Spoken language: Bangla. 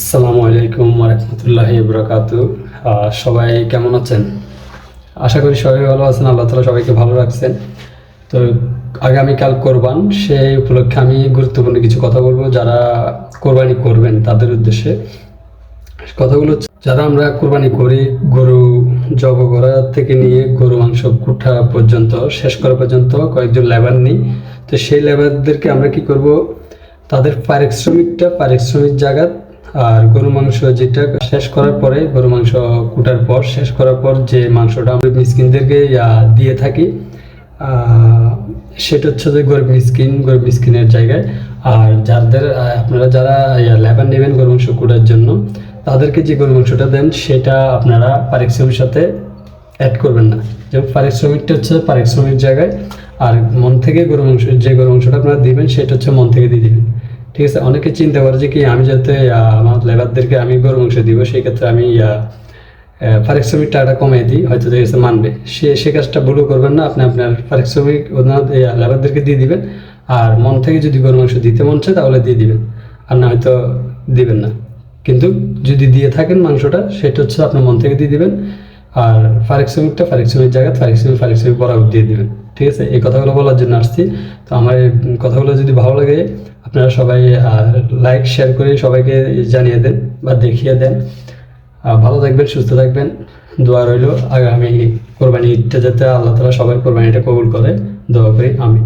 আসসালামু আলাইকুম রহমতুল্লাহ বরকাত সবাই কেমন আছেন? আশা করি সবাই ভালো আছেন, আল্লাহ তালা সবাইকে ভালো রাখছেন। তো আগামীকাল কোরবান, সেই উপলক্ষে আমি গুরুত্বপূর্ণ কিছু কথা বলব যারা কোরবানি করবেন তাদের উদ্দেশ্যে। কথাগুলো যারা আমরা কোরবানি করি, গরু জব করা থেকে নিয়ে গরু, মাংস, কুঠা পর্যন্ত, শেষ করা পর্যন্ত কয়েকজন লেবার নিই। তো সেই লেবারদেরকে আমরা কি করব? তাদের পারিশ্রমিকটা, পারিশ্রমিক জায়গা আর গরু মাংস যেটা শেষ করার পরে, গরু মাংস কুটার পর, শেষ করার পর যে মাংসটা আমরা মিসকিনদেরকে দিয়ে থাকি সেটা হচ্ছে যে গরিব মিসকিন গরিব মিসকিনের জায়গায়। আর যাদের আপনারা যারা লেবার নেবেন গরু মাংস কুটার জন্য, তাদেরকে যে গরু মাংসটা দেন, সেটা আপনারা পারিশ্রমিকের সাথে অ্যাড করবেন না। যেমন পারিশ্রমিকটা হচ্ছে পারিশ্রমিক জায়গায়, আর মন থেকে গরু মাংস, যে গরু মাংসটা আপনারা দিবেন, সেটা হচ্ছে মন থেকে দিয়ে দিবেন। ঠিক আছে, অনেকে চিন্তা করে যে কি আমি যাতে আমার লেবারদেরকে আমি গরু মাংস দিব, সেই ক্ষেত্রে আমি পারিশ্রমিক টাকাটা কমিয়ে দিই, হয়তো ঠিক আছে মানবে। সে সে কাজটা ভুলও করবেন না, আপনি আপনার পারিশ্রমিক লেবারদেরকে দিয়ে দিবেন। আর মন থেকে যদি গরু মাংস দিতে মন চায়, তাহলে দিয়ে দিবেন। আর না হয়তো দিবেন না। কিন্তু যদি দিয়ে থাকেন মাংসটা, সেটা হচ্ছে আপনার মন থেকে দিয়ে দিবেন। আর পারিশ্রমিকটা পারিশ্রমিক জায়গায় পারিশ্রমিক পারিশ্রমিক বরাবর দিয়ে দেবেন। ঠিক আছে? এই কথাগুলো বলার জন্য আসছি। তো আমার এই কথাগুলো যদি ভালো লাগে, আপনারা সবাই লাইক শেয়ার করে সবাইকে জানিয়ে দেন বা দেখিয়ে দেন। ভালো থাকবেন, সুস্থ থাকবেন। দোয়া রইল আগামী কোরবানি ঈদটা যাতে আল্লাহ তালা সবাই কোরবানিটা কবুল করে। দোয়া করি আমি